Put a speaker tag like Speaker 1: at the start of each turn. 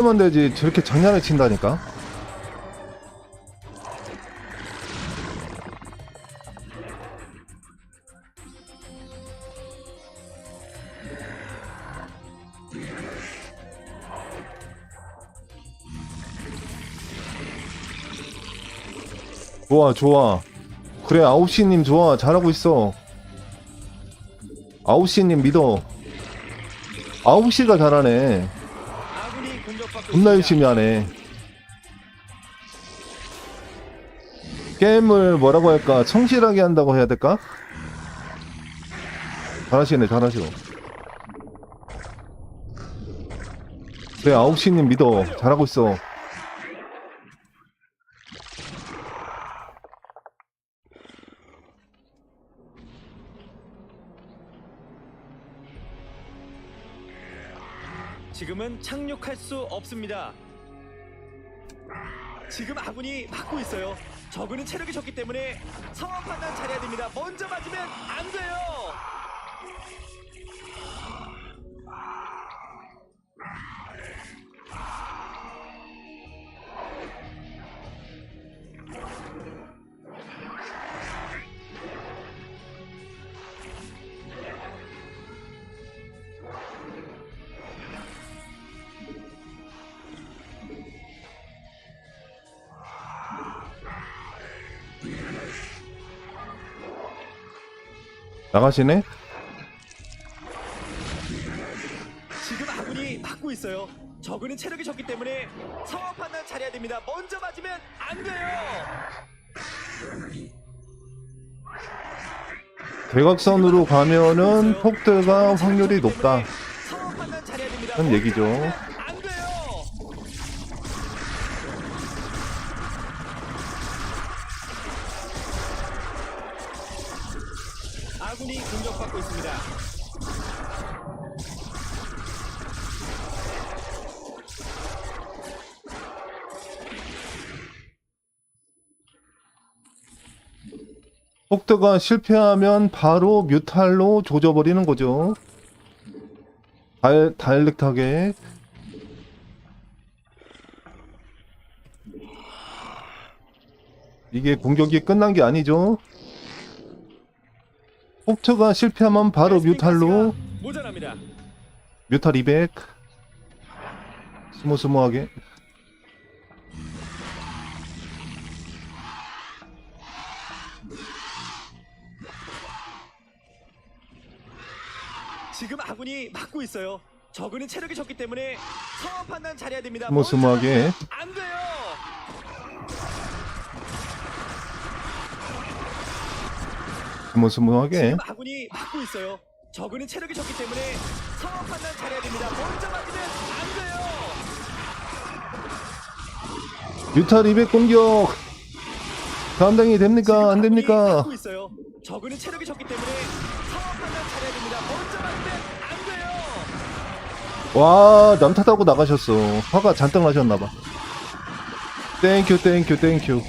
Speaker 1: 하면 되지 저렇게 장난을 친다니까? 좋아 좋아. 그래 아홉시님 좋아. 잘하고 있어. 아홉시님 믿어. 아홉시가 잘하네 겁나. 열심히 하네. 게임을 뭐라고 할까? 성실하게 한다고 해야 될까? 잘하시네, 잘하시오. 그래, 아홉시님 믿어. 잘하고 있어.
Speaker 2: 지금은 착륙할 수 없습니다. 지금 아군이 막고 있어요. 저그는 체력이 적기 때문에 상황 판단 잘해야 됩니다. 먼저 맞으면 안 돼요.
Speaker 1: 나가시네?
Speaker 2: 지금 아군이 막고 있어요. 저그는 체력이 적기 때문에 상황 판단 잘해야 됩니다. 먼저 맞으면 안 돼요.
Speaker 1: 대각선으로 가면은 폭드가 확률이 높다. 그런 얘기죠.
Speaker 2: 아군이 공격받고 있습니다.
Speaker 1: 폭드가 실패하면 바로 뮤탈로 조져버리는 거죠. 달, 다일렉 타겟. 이게 공격이 끝난 게 아니죠. 폭트가 실패하면 바로 뮤탈로
Speaker 2: 모자랍니다.
Speaker 1: 뮤탈 200 스무스무하게
Speaker 2: 지금 아군이 막고 있어요. 저그는 체력이 적기 때문에 상황 판단 잘해야 됩니다.
Speaker 1: 스무스무하게
Speaker 2: 안 돼요.
Speaker 1: 스무스무하게
Speaker 2: 지금 아군이 막고 있어요. 저그는 체력이 적기 때문에 상황 판단 잘해야 됩니다. 먼저 맞으면 안 돼요.
Speaker 1: 뮤탈 200 공격 감당이 됩니까 안 됩니까
Speaker 2: 막고 있어요. 체력이 적기 때문에 상황 판단 잘해야 됩니다. 먼저 맞으면 안 돼요.
Speaker 1: 와 남 탓하고 나가셨어 화가 잔뜩 나셨나봐 땡큐 땡큐 땡큐